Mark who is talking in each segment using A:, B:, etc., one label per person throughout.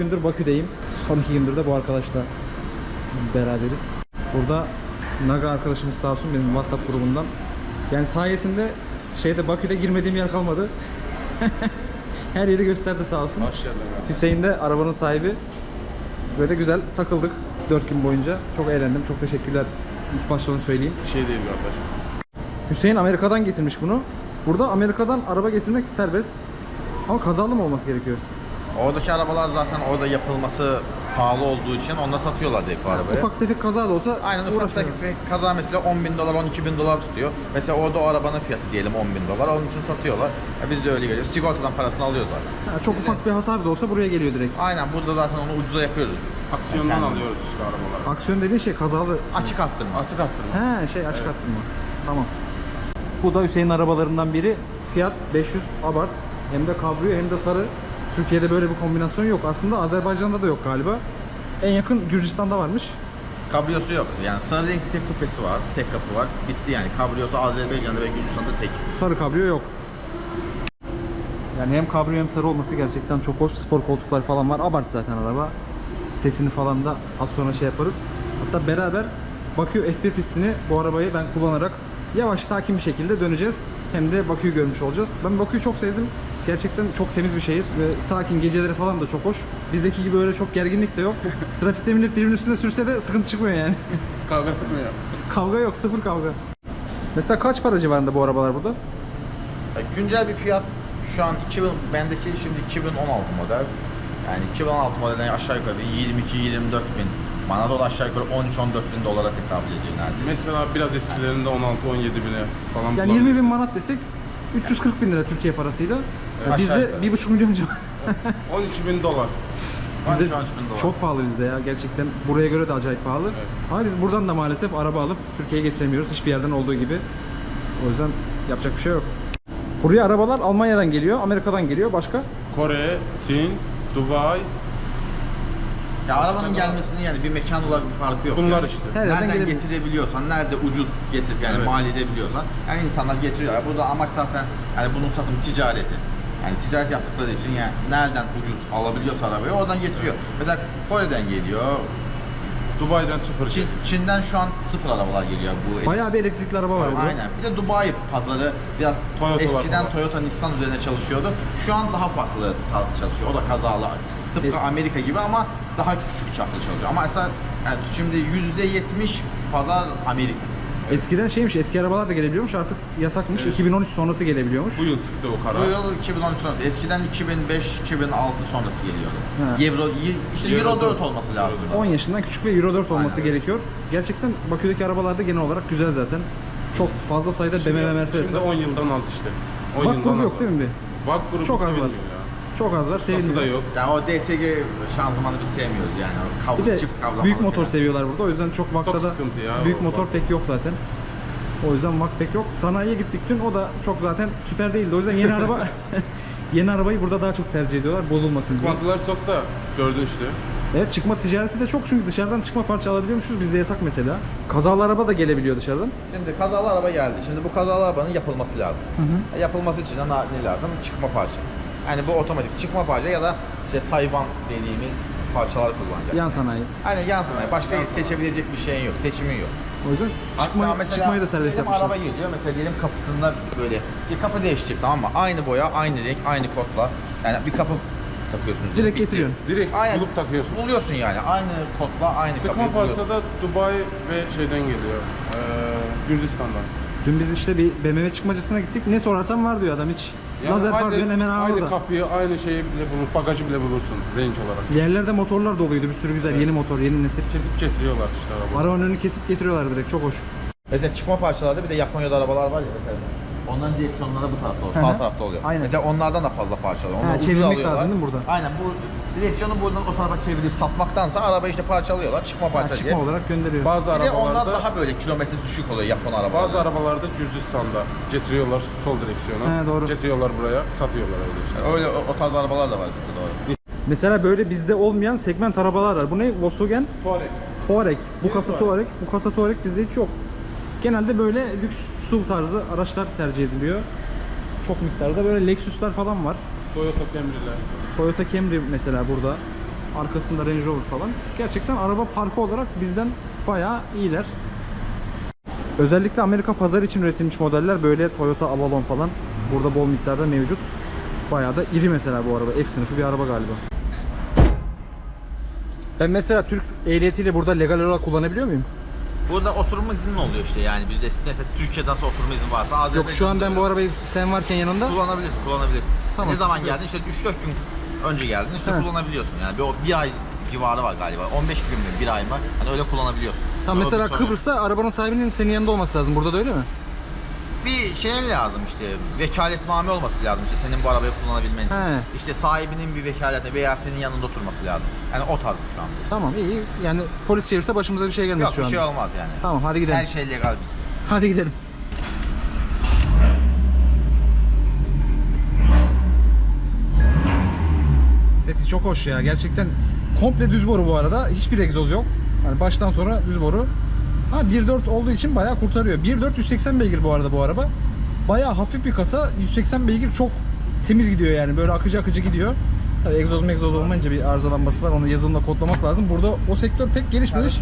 A: gündür Bakü'deyim. Son 2 gündür de bu arkadaşla beraberiz. Burada Naga arkadaşımız sağ olsun benim WhatsApp grubundan. Yani sayesinde şeyde Bakü'de girmediğim yer kalmadı. Her yeri gösterdi sağ olsun.
B: Maşallah.
A: Hüseyin de arabanın sahibi. Böyle güzel takıldık 4 gün boyunca. Çok eğlendim. Çok teşekkürler. İlk başta onu söyleyeyim.
B: Bir şey değil kardeşim.
A: Hüseyin Amerika'dan getirmiş bunu. Burada Amerika'dan araba getirmek serbest. Ama kazalı mı olması gerekiyor?
C: Oradaki arabalar zaten orada yapılması pahalı olduğu için onda satıyorlar direkt bu arabayı.
A: Ufak tefek kaza da olsa
C: Aynen ufak
A: uğraşmayalım.
C: tefek kaza mesela 10 bin dolar 12 bin dolar tutuyor. Mesela orada o arabanın fiyatı diyelim 10 bin dolar onun için satıyorlar. Ya biz de öyle geliyor. Sigortadan parasını alıyoruz zaten.
A: Ha, çok ufak bir hasar da olsa buraya geliyor direkt.
C: Aynen burada zaten onu ucuza yapıyoruz biz.
B: Aksiyondan
C: Kendimiz.
B: alıyoruz işte arabaları.
A: Aksiyon dediğin şey kazalı.
C: Açık arttırma.
B: Açık arttırma.
A: He şey açık arttırma. Tamam. Bu da Hüseyin'in arabalarından biri. Fiat 500 Abarth. Hem de kabrio hem de sarı. Türkiye'de böyle bir kombinasyon yok. Aslında Azerbaycan'da da yok galiba. En yakın Gürcistan'da varmış.
C: Kabriyosu yok. Yani sarı renk bir tek kupesi var. Tek kapı var. Bitti yani. Kabriyosu Azerbaycan'da ve Gürcistan'da tek.
A: Sarı kabrio yok. Yani hem kabrio hem sarı olması gerçekten çok hoş. Spor koltuklar falan var. Abart zaten araba. Sesini falan da az sonra şey yaparız. Hatta beraber Bakü F1 pistini bu arabayı ben kullanarak yavaş sakin bir şekilde döneceğiz. Hem de Bakü'yü görmüş olacağız. Ben Bakü'yü çok sevdim. Gerçekten çok temiz bir şehir ve sakin geceleri falan da çok hoş. Bizdeki gibi öyle çok gerginlik de yok. Trafikte millet birbirinin üstünde sürse de sıkıntı çıkmıyor yani.
B: Kavga sıkmıyor.
A: kavga yok, sıfır kavga. Mesela kaç para civarında bu arabalar burada?
C: Güncel bir fiyat şu an 2000 bendeki şimdi 2016 model. Yani 2016 modelden aşağı yukarı bir 22-24 bin. Bana da aşağı yukarı 13-14 bin dolara tekabül ediyor neredeyse.
B: Mesela biraz eskilerinde 16-17 bine falan
A: Yani 20 bin manat desek 340 bin lira Türkiye parasıyla.
C: Evet.
A: bizde
C: yukarı.
A: 1,5 milyon civarı.
B: 12 bin dolar.
C: 13-13
A: Bizde
C: bin dolar.
A: çok pahalı bizde ya gerçekten. Buraya göre de acayip pahalı.
B: Evet.
A: Ama biz buradan da maalesef araba alıp Türkiye'ye getiremiyoruz. Hiçbir yerden olduğu gibi. O yüzden yapacak bir şey yok. Buraya arabalar Almanya'dan geliyor, Amerika'dan geliyor. Başka?
B: Kore, Çin, Dubai.
C: Ya arabanın gelmesinin yani bir mekan olarak bir farkı yok.
B: Bunlar
C: yani.
B: işte.
C: Nereden
A: gelebilir.
C: getirebiliyorsan, nerede ucuz getirip yani
B: Evet.
C: mal edebiliyorsan yani insanlar getiriyor. Yani burada amaç zaten yani bunun satım ticareti. Yani ticaret yaptıkları için yani nereden ucuz alabiliyorsa arabayı oradan getiriyor. Mesela Kore'den geliyor.
B: Dubai'den sıfır.
C: Çin, Çin'den şu an sıfır arabalar geliyor bu.
A: Bayağı bir elektrikli araba var burada.
C: Aynen. Bir de Dubai pazarı biraz
B: Toyota'lar
C: eskiden
B: falan.
C: Toyota Nissan üzerine çalışıyordu. Şu an daha farklı tarz çalışıyor. O da kazalı. Tıpkı
A: Evet.
C: Amerika gibi ama daha küçük çaplı çalışıyor. Ama mesela yani şimdi %70 pazar Amerika.
A: Eskiden şeymiş, eski arabalar da gelebiliyormuş. Artık yasakmış.
B: Evet.
A: 2013 sonrası gelebiliyormuş.
B: Bu yıl çıktı o karar.
C: Bu yıl 2013 sonrası. Eskiden 2005-2006 sonrası geliyordu.
A: Ha.
C: Euro, işte Euro,
B: Euro
C: 4
B: dört.
C: olması lazım.
B: Euro
A: 10 yaşından küçük ve Euro 4 olması
C: Aynen.
A: gerekiyor. Gerçekten Bakü'deki arabalarda genel olarak güzel zaten. Çok fazla sayıda BMW Mercedes
B: Şimdi
A: var.
B: 10 yıldan az işte. 10
A: Bak
B: yıldan
A: grubu
B: az
A: yok
B: var.
A: değil mi bir?
B: Vak grubu
A: Çok az var.
B: ya.
A: Çok az var.
B: Ustası da
A: Sevilmiyor.
B: yok.
C: Yani o DSG şanzımanı biz sevmiyoruz yani. O Kavga,
A: Bir de
C: çift kavga
A: büyük motor
C: yani.
A: seviyorlar burada. O yüzden çok vakta
B: Çok
A: da
B: sıkıntı ya
A: büyük
B: o
A: motor
B: vak.
A: pek yok zaten. O yüzden vak pek yok. Sanayiye gittik dün. O da çok zaten süper değildi. O yüzden yeni araba yeni arabayı burada daha çok tercih ediyorlar. Bozulmasın diye.
B: Sıkmatılar çok da gördün işte.
A: Evet çıkma ticareti de çok çünkü dışarıdan çıkma parça alabiliyormuşuz. Bizde yasak mesela. Kazalı araba da gelebiliyor dışarıdan.
C: Şimdi kazalı araba geldi. Şimdi bu kazalı arabanın yapılması lazım.
A: Hı hı.
C: Yapılması için de ne lazım? Çıkma parça. Yani bu otomatik çıkma parça ya da işte Tayvan dediğimiz parçalar kullanacak.
A: Yan sanayi.
C: Hani yan sanayi. Başka seçebilecek bir şeyin yok. Seçimin yok.
A: O yüzden çıkma,
C: Hatta mesela
A: çıkmayı da serbest
C: diyelim
A: yapmışlar.
C: araba geliyor. Mesela diyelim kapısında böyle bir kapı değişecek tamam mı? Aynı boya, aynı renk, aynı kodla. Yani bir kapı takıyorsunuz.
A: Direkt
C: Bitti.
A: getiriyorsun.
B: Direkt
C: Aynen.
B: bulup takıyorsun.
C: Buluyorsun yani. Aynı kodla aynı
B: Sıkma
C: kapıyı
B: parça
C: buluyorsun.
B: da Dubai ve şeyden geliyor. Ee, Gürcistan'dan.
A: Dün biz işte bir BMW çıkmacısına gittik. Ne sorarsan var diyor adam hiç. Lazer far
B: aynı-
A: diyorsun hemen
B: Aynı
A: orada.
B: kapıyı, aynı şeyi bile bulur, bagajı bile bulursun range olarak.
A: Yerlerde motorlar doluydu. Bir sürü güzel yeni motor, yeni nesil.
B: Kesip getiriyorlar işte arabayı.
A: Arabanın önünü kesip getiriyorlar direkt. Çok hoş.
C: Mesela çıkma parçalarda bir de Japonya'da arabalar var ya mesela. Onların direksiyonları bu tarafta oluyor,
A: Hı hı.
C: sağ tarafta oluyor.
A: Aynen.
C: Mesela onlardan da fazla parça alıyor. Onlar
A: Ha, çevirmek
C: alıyorlar.
A: lazım değil mi buradan?
C: Aynen bu direksiyonu buradan o tarafa çevirip satmaktansa arabayı işte parçalıyorlar, çıkma
A: Ha,
C: parça diye.
A: çıkma olarak gönderiyor.
B: Bazı
C: Bir de onlar
B: arabalarda,
C: daha böyle kilometresi düşük oluyor Japon arabalar.
B: bazı arabalarda Gürcistan'da getiriyorlar sol direksiyona.
A: He, doğru.
B: Getiriyorlar buraya, satıyorlar öyle işte.
C: Öyle o, o tarz arabalar da var bizde doğru.
A: Mesela böyle bizde olmayan segment arabalar var. Bu ne? Volkswagen
B: Touareg.
A: Touareg. Bu kasa.
B: Touareg.
A: Bu kasa Touareg bizde hiç yok. Genelde böyle lüks SUV tarzı araçlar tercih ediliyor. Çok miktarda böyle Lexus'lar falan var.
B: Toyota Camry'ler.
A: Toyota Camry mesela burada. Arkasında Range Rover falan. Gerçekten araba parkı olarak bizden bayağı iyiler. Özellikle Amerika pazarı için üretilmiş modeller böyle Toyota Avalon falan burada bol miktarda mevcut. Bayağı da iri mesela bu araba. F sınıfı bir araba galiba. Ben mesela Türk ehliyetiyle burada legal olarak kullanabiliyor muyum?
C: Burada oturma izni oluyor işte yani bizde mesela Türkiye'de nasıl oturma izni varsa AZF
A: Yok şu an ben bu arabayı sen varken yanında
C: kullanabilirsin, kullanabilirsin.
A: Tamam.
C: Ne zaman geldin? İşte 3-4 gün önce geldin işte
A: He.
C: kullanabiliyorsun. Yani bir, bir ay civarı var galiba. 15 gün mü, bir ay mı? Hani öyle kullanabiliyorsun.
A: Tam
C: O
A: mesela. Kıbrıs'ta arabanın sahibinin senin yanında olması lazım. Burada da öyle mi?
C: Bir şey lazım işte vekaletname olması lazım işte senin bu arabayı kullanabilmen için.
A: He.
C: İşte sahibinin bir vekaleti veya senin yanında oturması lazım. Yani o tarz bu şu an.
A: Tamam iyi. Yani polis çevirse başımıza bir şey gelmez
C: Yok
A: şu
C: bir şey olmaz yani.
A: Tamam hadi gidelim.
C: Her şey legal bizde.
A: Hadi gidelim. Sesi çok hoş ya. Gerçekten komple düz boru bu arada. Hiçbir egzoz yok. Yani baştan sonra düz boru. Ha 1.4 olduğu için bayağı kurtarıyor. 1.4 180 beygir bu arada bu araba. Bayağı hafif bir kasa. 180 beygir çok temiz gidiyor yani. Böyle akıcı akıcı gidiyor. Tabii egzoz megzoz olmayınca bir arızalanması var. Onu yazılımda kodlamak lazım. Burada o sektör pek gelişmemiş.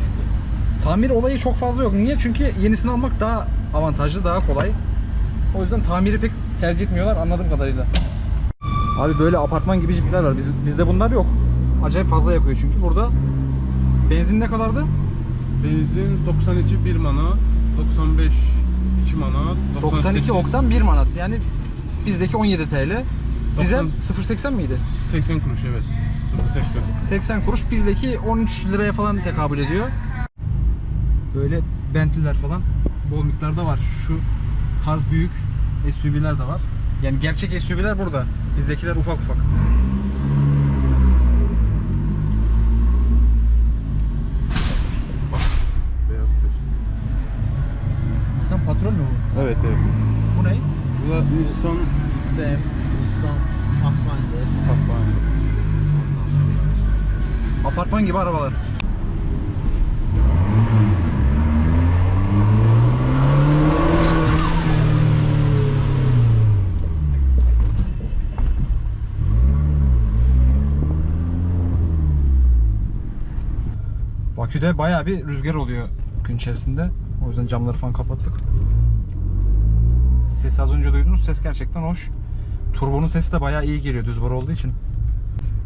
A: Tamir olayı çok fazla yok. Niye? Çünkü yenisini almak daha avantajlı, daha kolay. O yüzden tamiri pek tercih etmiyorlar anladığım kadarıyla. Abi böyle apartman gibi jipler var. Biz, bizde bunlar yok. Acayip fazla yakıyor çünkü. Burada benzin ne kadardı?
B: Benzin 92 1 manat, 95 2 manat,
A: 92 oktan 1 manat. Yani bizdeki 17 TL. Dizel 0.80 miydi?
B: 80 kuruş evet. 0.80.
A: 80 kuruş. Bizdeki 13 liraya falan tekabül ediyor. Böyle Bentley'ler falan bol miktarda var. Şu tarz büyük SUV'ler de var. Yani gerçek SUV'ler burada. Bizdekiler ufak ufak. Patron mu bu?
B: Evet evet.
A: Bu ne?
B: Bu da Nissan
D: Sam, Nissan, Pathfinder.
B: Pathfinder.
A: Apartman gibi arabalar. Bakü'de bayağı bir rüzgar oluyor gün içerisinde. O yüzden camları falan kapattık. Ses az önce duyduğunuz ses gerçekten hoş. Turbonun sesi de bayağı iyi geliyor düz boru olduğu için.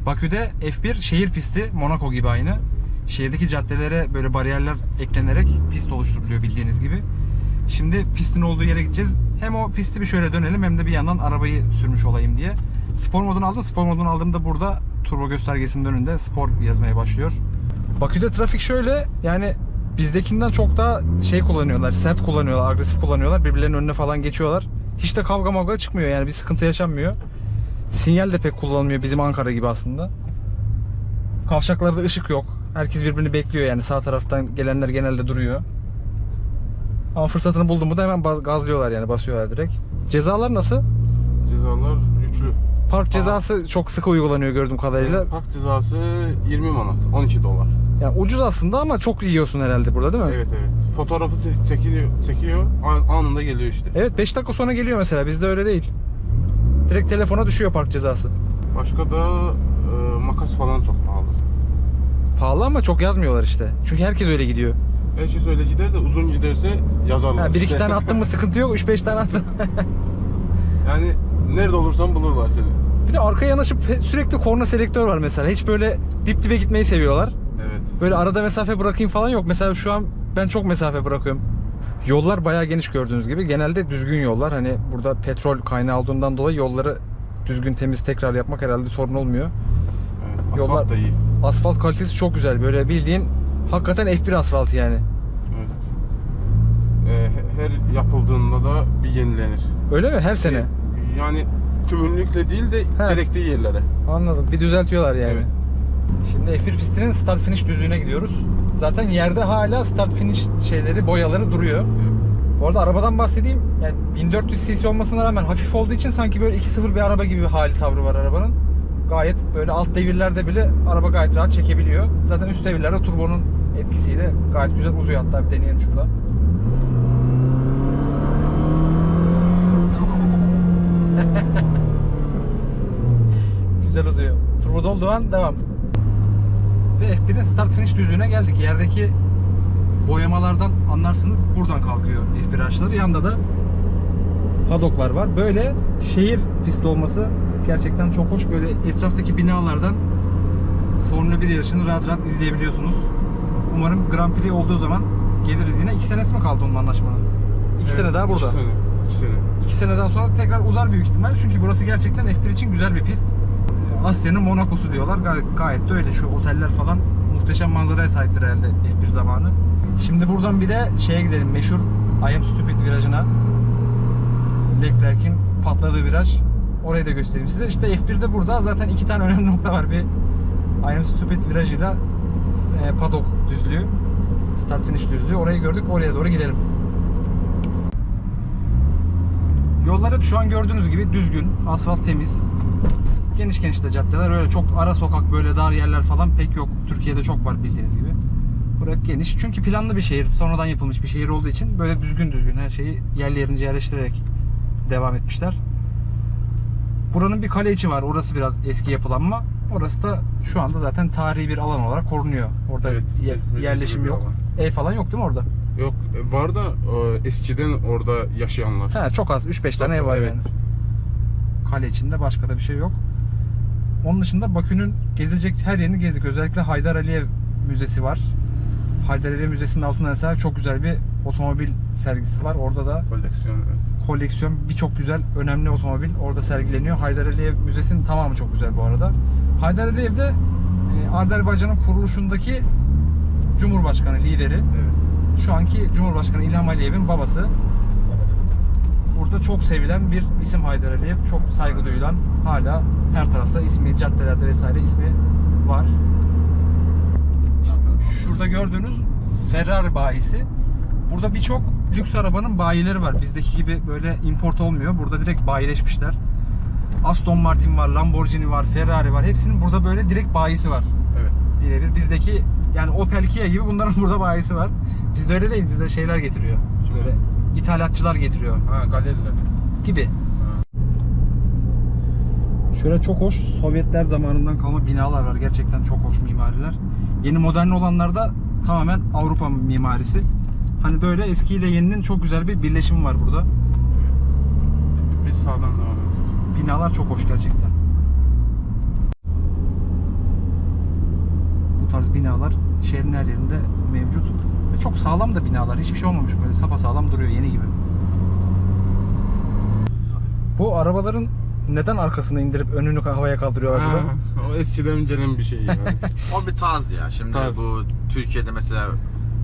A: Bakü'de F1 şehir pisti Monaco gibi aynı. Şehirdeki caddelere böyle bariyerler eklenerek pist oluşturuluyor bildiğiniz gibi. Şimdi pistin olduğu yere gideceğiz. Hem o pisti bir şöyle dönelim hem de bir yandan arabayı sürmüş olayım diye. Spor modunu aldım. Spor modunu aldığımda burada turbo göstergesinin önünde spor yazmaya başlıyor. Bakü'de trafik şöyle yani bizdekinden çok daha şey kullanıyorlar, sert kullanıyorlar, agresif kullanıyorlar. Birbirlerinin önüne falan geçiyorlar. Hiç de kavga mavga çıkmıyor yani bir sıkıntı yaşanmıyor. Sinyal de pek kullanılmıyor bizim Ankara gibi aslında. Kavşaklarda ışık yok. Herkes birbirini bekliyor yani sağ taraftan gelenler genelde duruyor. Ama fırsatını buldu mu da hemen gazlıyorlar yani basıyorlar direkt. Cezalar nasıl?
B: Cezalar güçlü.
A: Park cezası çok sık uygulanıyor gördüğüm kadarıyla.
B: Park cezası 20 manat, 12 dolar.
A: Yani ucuz aslında ama çok yiyorsun herhalde burada değil mi?
B: Evet evet. Fotoğrafı çek- çekiliyor, çekiyor, an- anında geliyor işte.
A: Evet 5 dakika sonra geliyor mesela bizde öyle değil. Direkt telefona düşüyor park cezası.
B: Başka da e, makas falan çok pahalı.
A: Pahalı ama çok yazmıyorlar işte. Çünkü herkes öyle gidiyor.
B: Herkes öyle gider de uzun giderse yazarlar.
A: Ha, bir iki
B: işte.
A: tane attın mı sıkıntı yok. 3-5 tane attın.
B: yani nerede olursan bulurlar seni.
A: bir de arkaya yanaşıp sürekli korna selektör var mesela. Hiç böyle dip dibe gitmeyi seviyorlar. Böyle arada mesafe bırakayım falan yok. Mesela şu an ben çok mesafe bırakıyorum. Yollar bayağı geniş gördüğünüz gibi. Genelde düzgün yollar. Hani burada petrol kaynağı olduğundan dolayı yolları düzgün temiz tekrar yapmak herhalde sorun olmuyor.
B: evet. Asfalt
A: Yollar-
B: da iyi.
A: Asfalt kalitesi çok güzel. Böyle bildiğin hakikaten F1 asfalt yani.
B: Evet. E, he- her yapıldığında da bir yenilenir.
A: Öyle mi? Her sene.
B: Yani tümünlükle değil de gerektiği yerlere.
A: Anladım. Bir düzeltiyorlar yani.
B: Evet.
A: Şimdi F1 pistinin start finish düzlüğüne gidiyoruz. Zaten yerde hala start finish şeyleri, boyaları duruyor. Bu arada arabadan bahsedeyim. Yani 1400 cc olmasına rağmen hafif olduğu için sanki böyle 2.0 bir araba gibi bir hali tavrı var arabanın. Gayet böyle alt devirlerde bile araba gayet rahat çekebiliyor. Zaten üst devirlerde turbonun etkisiyle gayet güzel uzuyor hatta bir deneyelim şurada. güzel uzuyor. Turbo dolduğu an devam. Ve F1'in start finish düzlüğüne geldik. Yerdeki boyamalardan anlarsınız buradan kalkıyor F1 araçları. Yanında da padoklar var. Böyle şehir pisti olması gerçekten çok hoş. Böyle etraftaki binalardan Formula 1 yarışını rahat rahat izleyebiliyorsunuz. Umarım Grand Prix olduğu zaman geliriz yine. 2 senesi mi kaldı onun anlaşmanın? 2 sene daha burada.
B: 2 sene. 2 sene.
A: 2 seneden sonra tekrar uzar büyük ihtimal. Çünkü burası gerçekten F1 için güzel bir pist. Asya'nın Monaco'su diyorlar. Gayet, gayet de öyle. Şu oteller falan muhteşem manzaraya sahiptir herhalde F1 zamanı. Şimdi buradan bir de şeye gidelim. Meşhur I Am Stupid virajına. Leclerc'in patladığı viraj. Orayı da göstereyim size. İşte F1'de burada zaten iki tane önemli nokta var. Bir I Am Stupid virajıyla e, paddock düzlüğü. Start finish düzlüğü. Orayı gördük. Oraya doğru gidelim. Yollar hep şu an gördüğünüz gibi düzgün, asfalt temiz. Geniş geniş de caddeler öyle çok ara sokak böyle dar yerler falan pek yok. Türkiye'de çok var bildiğiniz gibi. Burası hep geniş. Çünkü planlı bir şehir, sonradan yapılmış bir şehir olduğu için böyle düzgün düzgün her şeyi yerli yerince yerleştirerek devam etmişler. Buranın bir kale içi var. Orası biraz eski yapılanma. Orası da şu anda zaten tarihi bir alan olarak korunuyor. Orada
B: Evet,
A: ye-
B: müzesi
A: yerleşim yok. Ev falan yok değil mi orada?
B: Yok e, var da e, eskiden orada yaşayanlar.
A: He, çok az 3-5 tane ev var
B: Evet.
A: yani. Kale içinde başka da bir şey yok. Onun dışında Bakü'nün gezilecek her yerini gezdik. Özellikle Haydar Aliyev Müzesi var. Haydar Aliyev Müzesi'nin altında mesela çok güzel bir otomobil sergisi var. Orada da
B: Koleksiyon evet.
A: koleksiyon birçok güzel önemli otomobil orada sergileniyor. Haydar Aliyev Müzesi'nin tamamı çok güzel bu arada. Haydar Aliyev de e, Azerbaycan'ın kuruluşundaki Cumhurbaşkanı lideri.
B: Evet.
A: Şu anki Cumhurbaşkanı İlham Aliyev'in babası. Burada çok sevilen bir isim Haydar Aliyev. Çok saygı duyulan hala her tarafta ismi, caddelerde vesaire ismi var. Şurada gördüğünüz Ferrari bayisi. Burada birçok lüks arabanın bayileri var. Bizdeki gibi böyle import olmuyor. Burada direkt bayileşmişler. Aston Martin var, Lamborghini var, Ferrari var. Hepsinin burada böyle direkt bayisi var
B: Evet.
A: birebir. Bizdeki yani Opel Kia gibi bunların burada bayisi var. Bizde öyle değil. Bizde şeyler getiriyor. Böyle ithalatçılar getiriyor
B: Ha galeriler.
A: gibi. Şöyle çok hoş Sovyetler zamanından kalma binalar var. Gerçekten çok hoş mimariler. Yeni modern olanlar da tamamen Avrupa mimarisi. Hani böyle eski ile yeninin çok güzel bir birleşimi var burada.
B: Biz sağdan devam ediyoruz.
A: Binalar çok hoş gerçekten. Bu tarz binalar şehrin her yerinde mevcut. Ve çok sağlam da binalar. Hiçbir şey olmamış böyle sapasağlam duruyor yeni gibi. Bu arabaların neden arkasını indirip önünü havaya kaldırıyorlar
B: Ha,
A: acaba?
B: o eskiden gelen bir şey yani.
C: O bir tarz ya. Şimdi
B: Tarz.
C: bu Türkiye'de mesela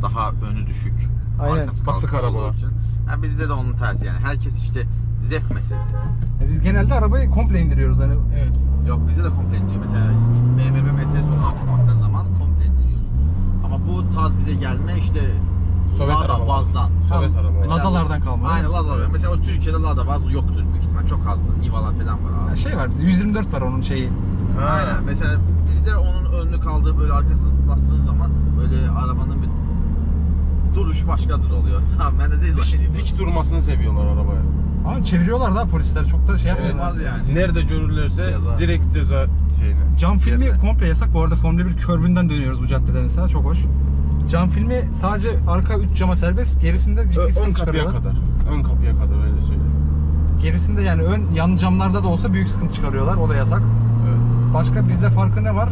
C: daha önü düşük.
A: Aynen.
C: arkası
B: Basık
C: kalkık olduğu
B: arabalar.
C: için. Ha, bizde de onun tersi yani. Herkes işte zevk meselesi.
A: E Biz genelde arabayı komple indiriyoruz hani.
B: evet.
C: Yok bizde de komple indiriyor. Mesela bize gelme işte
B: Sovyet
C: Lada
B: arabalar.
C: Vaz'dan.
B: Sovyet.
C: Mesela-
A: Ladalardan kalma.
C: Aynen Ladalar. Mesela o Türkiye'de Lada Vaz yoktur büyük ihtimal. Çok azdır. Nivalar falan var
A: Ya
C: abi.
A: şey var bizde 124 var onun şeyi.
C: Aynen. Mesela bizde onun önlü kaldığı böyle arkasını bastığın zaman böyle arabanın bir duruşu başkadır oluyor. Tamam ben de zeyzak
B: Dik, dik durmasını seviyorlar arabaya.
A: Ama çeviriyorlar da polisler çok da şey yapmıyorlar.
C: Olmaz yani.
B: Nerede görürlerse
C: Ceza.
B: direkt ceza şeyine.
A: Cam filmi komple yasak. Bu arada Formula 1 körbünden dönüyoruz bu caddede mesela. Çok hoş. Cam filmi sadece arka 3 cama serbest. Gerisinde ciddi
B: Ö- ön
A: sıkıntı
B: kapıya
A: çıkarıyorlar.
B: kadar. Ön kapıya kadar öyle söyleyeyim.
A: Gerisinde yani ön yan camlarda da olsa büyük sıkıntı çıkarıyorlar. O da yasak.
B: Evet.
A: Başka bizde farkı ne var?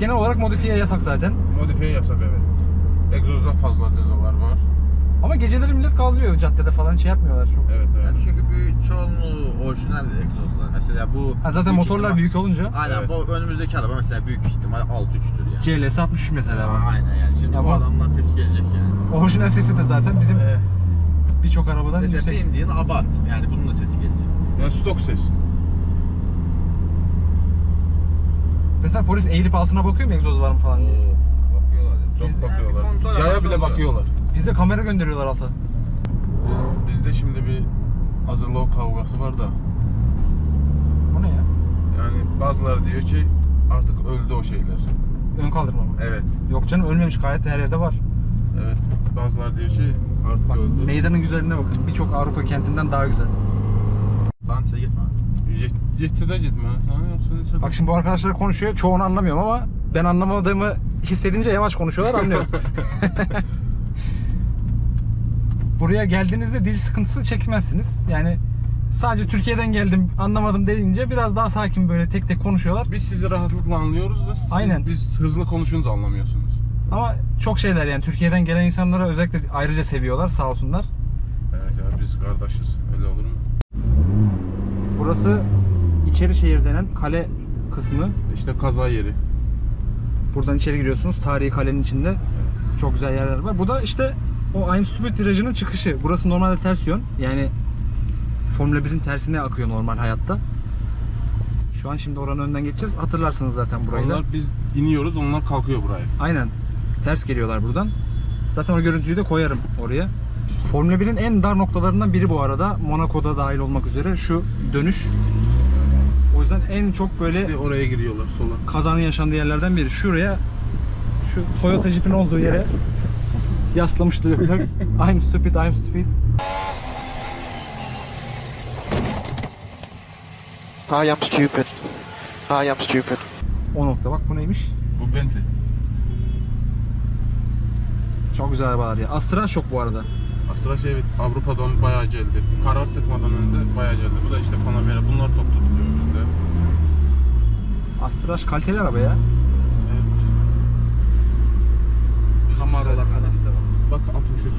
A: Genel olarak modifiye yasak zaten.
B: Modifiye yasak evet. Egzozda fazla cezalar var.
A: Ama geceleri millet kaldırıyor caddede falan şey yapmıyorlar çok.
B: Evet evet.
C: Yani çünkü büyük çoğunluğu orijinal egzozlar. Mesela bu
A: Ha, zaten
C: büyük
A: motorlar
C: ihtimal-
A: büyük olunca
C: Aynen
B: Evet.
C: bu önümüzdeki araba mesela büyük ihtimal 6.3'tür yani.
A: CLS 63 mesela.
C: Aa,
A: var.
C: Aynen yani. Şimdi
A: Ya
C: bu
A: bu-
C: adamdan ses gelecek yani.
A: Orijinal sesi de zaten bizim
B: Ee,
A: birçok arabadan
C: Mesela
A: yüksek.
C: bindiğin abart. Yani bunun da sesi gelecek.
B: yani stok ses.
A: Mesela polis eğilip altına bakıyor mu egzoz var mı falan diye.
C: Bakıyorlar. ya.
B: Çok
A: Biz-
B: bakıyorlar.
C: Yani
B: Yaya bile
C: oluyor.
B: bakıyorlar.
A: Bizde kamera gönderiyorlar alta.
B: Biz- Bizde şimdi bir hazırlık kavgası var da. Yani bazıları diyor ki artık öldü o şeyler.
A: Ön kaldırma mı?
B: Evet.
A: Yok canım ölmemiş gayet her yerde var.
B: Evet. Bazıları diyor ki artık
A: Bak
B: öldü.
A: meydanın güzelliğine bakın. Birçok Avrupa kentinden daha güzel.
C: Fransa'ya gitme abi.
B: Yet- Yetti de gitme.
A: Bak şimdi bu arkadaşlar konuşuyor. Çoğunu anlamıyorum ama ben anlamadığımı hissedince yavaş konuşuyorlar anlıyorum. Buraya geldiğinizde dil sıkıntısı çekmezsiniz. Yani sadece Türkiye'den geldim anlamadım deyince biraz daha sakin böyle tek tek konuşuyorlar.
B: Biz sizi rahatlıkla anlıyoruz da siz,
A: Aynen.
B: biz hızlı konuşunca anlamıyorsunuz.
A: Ama çok şeyler yani Türkiye'den gelen insanlara özellikle ayrıca seviyorlar sağ olsunlar.
B: Evet ya biz kardeşiz. Öyle olur mu?
A: Burası içeri şehir denen kale kısmı.
B: İşte kaza yeri.
A: Buradan içeri giriyorsunuz. Tarihi kalenin içinde çok güzel yerler var. Bu da işte o I'm Stupid virajının çıkışı. Burası normalde ters yön. Yani Formula 1'in tersine akıyor normal hayatta. Şu an şimdi oranın önünden geçeceğiz. Hatırlarsınız zaten burayı da.
B: Onlar biz iniyoruz, onlar kalkıyor buraya.
A: Aynen. Ters geliyorlar buradan. Zaten o görüntüyü de koyarım oraya. Formula 1'in en dar noktalarından biri bu arada. Monaco'da dahil olmak üzere şu dönüş. O yüzden en çok böyle
B: İşte oraya giriyorlar sola.
A: kazanın yaşandığı yerlerden biri. Şuraya şu Toyota Jeep'in olduğu yere yaslamıştı. I'm stupid, I'm stupid.
E: I am stupid. I am stupid.
A: O nokta bak bu neymiş?
B: Bu Bentley.
A: Çok güzel arabalar ya. Astra şok bu arada.
B: Astra şey evet Avrupa'dan bayağı geldi. Karar çıkmadan önce bayağı geldi. Bu da işte Panamera. Bunlar çok tutuluyor bizde.
A: Astra kaliteli araba ya.
B: Evet.
A: Camaro'lar falan.
B: Bak 63.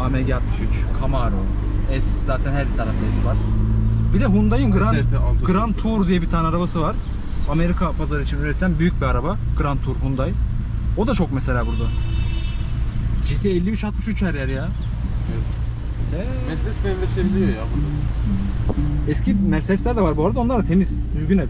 A: AMG 63, Camaro, S zaten her tarafta S var. Bir de Hyundai'in Grand,
B: SRT 600.
A: Grand Tour diye bir tane arabası var. Amerika pazarı için üretilen büyük bir araba. Grand Tour Hyundai. O da çok mesela burada. GT 53 63 her yer ya.
B: Evet. Mercedes benimle seviliyor ya burada.
A: Eski Mercedesler de var bu arada. Onlar da temiz, düzgün hep.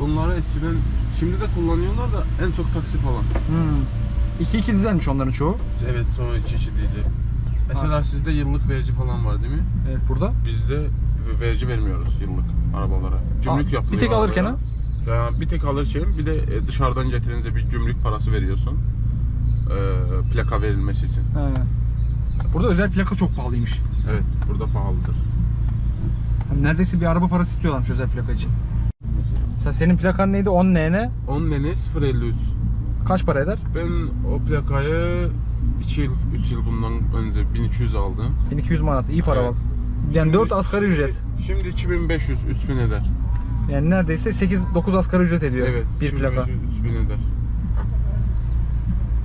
B: Bunları eskiden şimdi de kullanıyorlar da en çok taksi falan.
A: Hmm. 2-2 dizelmiş onların çoğu.
B: Evet sonra iç içi diyecek. Mesela
A: Evet.
B: sizde yıllık verici falan var değil mi?
A: Evet burada.
B: Bizde verici vermiyoruz yıllık arabalara. Gümrük
A: Aa,
B: yapılıyor.
A: bir tek alırken
B: arabaya. Ya bir tek alırken bir de e, dışarıdan getirince bir gümrük parası veriyorsun. Ee, plaka verilmesi için.
A: He. Burada özel plaka çok pahalıymış.
B: Evet burada pahalıdır.
A: Hani neredeyse bir araba parası istiyorlarmış özel plaka için. Mesela senin plakan neydi? 10 NN.
B: 10 nene 053.
A: Kaç para eder?
B: Ben o plakayı 2 yıl, 3 yıl bundan önce 1200 aldım.
A: 1200 manat. iyi para
B: Evet.
A: bak. Yani
B: Şimdi-
A: 4 asgari ücret.
B: Şimdi 2500 3000 eder.
A: Yani neredeyse 8-9 asgari ücret ediyor
B: Evet.
A: bir plaka.
B: 2500 3000 eder.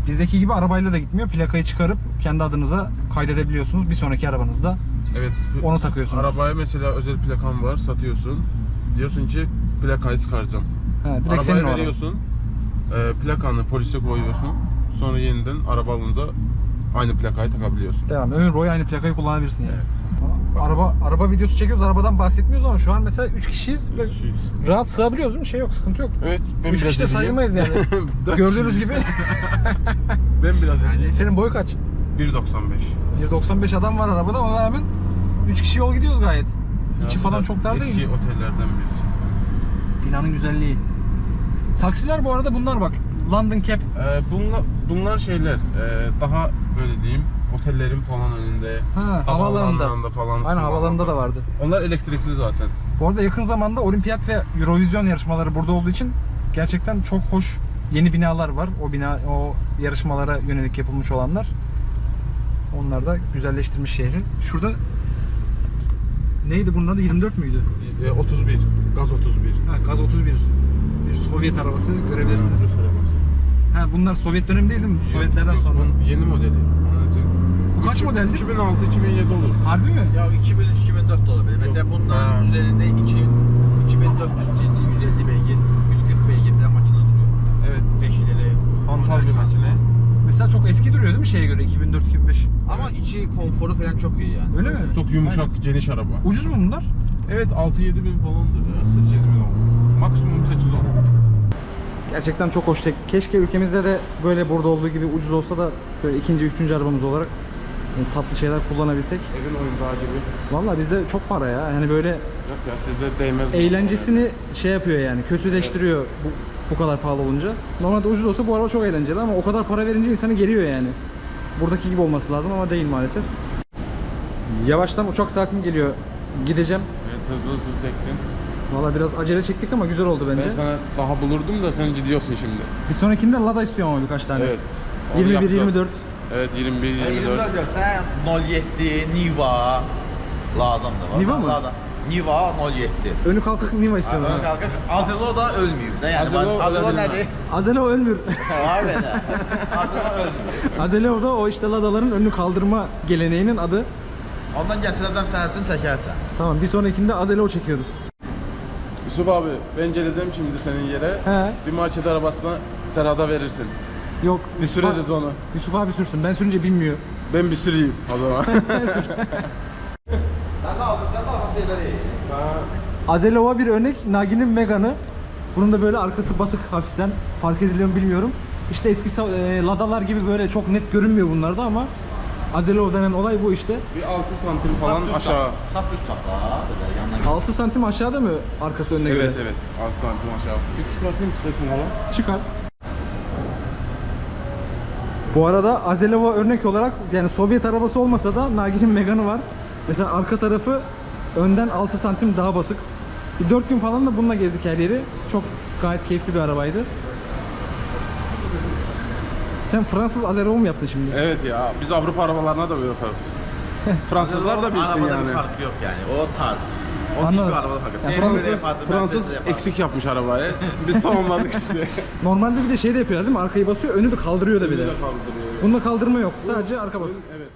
A: Bizdeki gibi arabayla da gitmiyor. Plakayı çıkarıp kendi adınıza kaydedebiliyorsunuz. Bir sonraki arabanızda
B: Evet.
A: onu takıyorsunuz.
B: Arabaya mesela özel plakan var satıyorsun. Diyorsun ki plakayı çıkaracağım.
A: He, direkt senin o araba.
B: veriyorsun. e, plakanı polise koyuyorsun. Sonra yeniden araba alınca aynı plakayı takabiliyorsun.
A: Devam. Ömür boyu aynı plakayı kullanabilirsin yani.
B: Evet.
A: Araba araba videosu çekiyoruz. Arabadan bahsetmiyoruz ama şu an mesela 3 kişiyiz. ve
B: Şey-
A: Rahat sığabiliyoruz değil mi? Şey yok, sıkıntı yok.
B: Evet. Ben
A: 3
B: biraz
A: kişi de sayılmayız yani.
B: Dört
A: Gördüğünüz
B: kişiyiz.
A: gibi.
B: Ben biraz edeyim.
A: Senin boyu kaç?
B: 1.95.
A: 1.95 adam var arabada ona rağmen 3 kişi yol gidiyoruz gayet. İçi falan çok dar
B: Eski
A: değil.
B: otellerden birisi.
A: Binanın güzelliği. Taksiler bu arada bunlar bak. London Cab.
B: Ee, bunlar, bunlar şeyler e, daha böyle diyeyim otellerin falan önünde
A: Ha, havalarında.
B: havaalanlarında falan
A: Aynen havalarında da vardı.
B: Onlar elektrikli zaten.
A: Bu arada yakın zamanda olimpiyat ve Eurovision yarışmaları burada olduğu için gerçekten çok hoş yeni binalar var. O bina o yarışmalara yönelik yapılmış olanlar. Onlar da güzelleştirmiş şehri. Şurada neydi bunun adı? 24 müydü?
B: E, 31. Gaz 31.
A: Ha, Gaz 31. Bir Sovyet arabası görebilirsiniz.
B: Arabası.
A: Ha bunlar Sovyet dönemi değil mi? Sovyetlerden sonra.
B: bunun Yeni modeli.
A: Bu kaç
B: İki-
A: modeldi?
B: 2006 2007 olur.
A: Harbi mi?
C: Ya 2003-2004 de olabilir. Mesela bunların
B: Ha.
C: üzerinde 2, 2400 cc, 150 beygir, 140 beygir falan makine duruyor.
B: Evet.
C: Beş ileri.
B: Hantal bir makine.
A: Mesela çok eski duruyor değil mi şeye göre 2004-2005?
C: Ama içi konforu falan çok iyi yani.
A: Öyle mi?
B: Çok yumuşak, geniş araba.
A: Ucuz mu bunlar?
B: Evet 6-7 bin falandır ya. 8 bin olur. Maksimum 8 olur.
A: Gerçekten çok hoş. Keşke ülkemizde de böyle burada olduğu gibi ucuz olsa da böyle ikinci, üçüncü arabamız olarak yani tatlı şeyler kullanabilsek.
B: Evin oyuncağı gibi.
A: Vallahi bizde çok para ya. Yani böyle
B: Yok ya sizde değmez.
A: eğlencesini şey yapıyor yani. Kötüleştiriyor bu, bu kadar pahalı olunca. Normalde ucuz olsa bu araba çok eğlenceli ama o kadar para verince insanı geriyor yani. Buradaki gibi olması lazım ama değil maalesef. Yavaştan uçak saatim geliyor. Gideceğim.
B: Evet hızlı hızlı çektin.
A: Valla biraz acele çektik ama güzel oldu bence.
B: Ben sana daha bulurdum da sen gidiyorsun şimdi.
A: Bir sonrakinde Lada istiyorum ama birkaç tane.
B: Evet. Onu
A: 21
B: yapacağız.
A: 24.
B: Evet 21 24.
C: 24 görsən 07 Niva lazımdır.
A: Niva mı?
C: Lada. Niva 07.
A: Önü kalkık Niva istiyorum.
C: Ön
A: ha.
C: qalxıq Azelo da ölməyib də. Yəni
B: Azelo
C: Azelo, Azelo nədir?
A: Azelo ölmür.
C: Abi də. Azelo ölməyib.
A: Azelo da o işte Ladaların önünü kaldırma geleneğinin adı.
C: Ondan gətirəcəm sənin üçün çəkərsən.
A: Tamam bir sonrakinde Azelo çekiyoruz.
B: Yusuf abi ben geleceğim şimdi senin yere.
A: He.
B: Bir market arabasına Serhat'a verirsin.
A: Yok
B: Bir
A: Yusuf
B: süreriz
A: abi-
B: onu.
A: Yusuf abi sürsün. Ben sürünce bilmiyor.
B: Ben bir süreyim o zaman.
C: Də aldın, sən də arxası elə deyil.
A: Azelova bir örnek. Nagi'nin Megane'ı. Bunun da böyle arkası basık hafiften. Fark ediliyor mu bilmiyorum. İşte eski sa- e, Ladalar gibi böyle çok net görünmüyor bunlarda ama Azelov denen olay bu işte.
B: bir 6 santim falan aşağı.
C: Çap düz sap da. Belə yanına
A: 6 santim aşağıda mı arkası önüne
B: Evet
A: göre?
B: evet 6 santim aşağı. Bir çıkartayım istersen hala.
A: Çıkar. Bu arada Azelova örnek olarak yani Sovyet arabası olmasa da Nagi'nin Megane'ı var. Mesela arka tarafı önden 6 santim daha basık. Bir 4 gün falan da bununla gezdik her yeri. Çok gayet keyifli bir arabaydı. Sen Fransız Azelova mu yaptın şimdi?
B: Evet ya biz Avrupa arabalarına da böyle yaparız. Fransızlar da bilsin
C: Arabada
B: yani.
C: bir farkı yok yani. O tarz. O
A: Anladım.
C: hiçbir arabada farkı yok.
A: Fransız-
C: böyle
B: Fransız eksik yapmış arabayı. Biz tamamladık işte.
A: Normalde bir de şey de yapıyorlar değil mi? Arkayı basıyor, önü de kaldırıyor da bir de.
B: Bir de kaldırıyor.
A: Bunda kaldırma yok. Sadece arka basık.
B: Evet.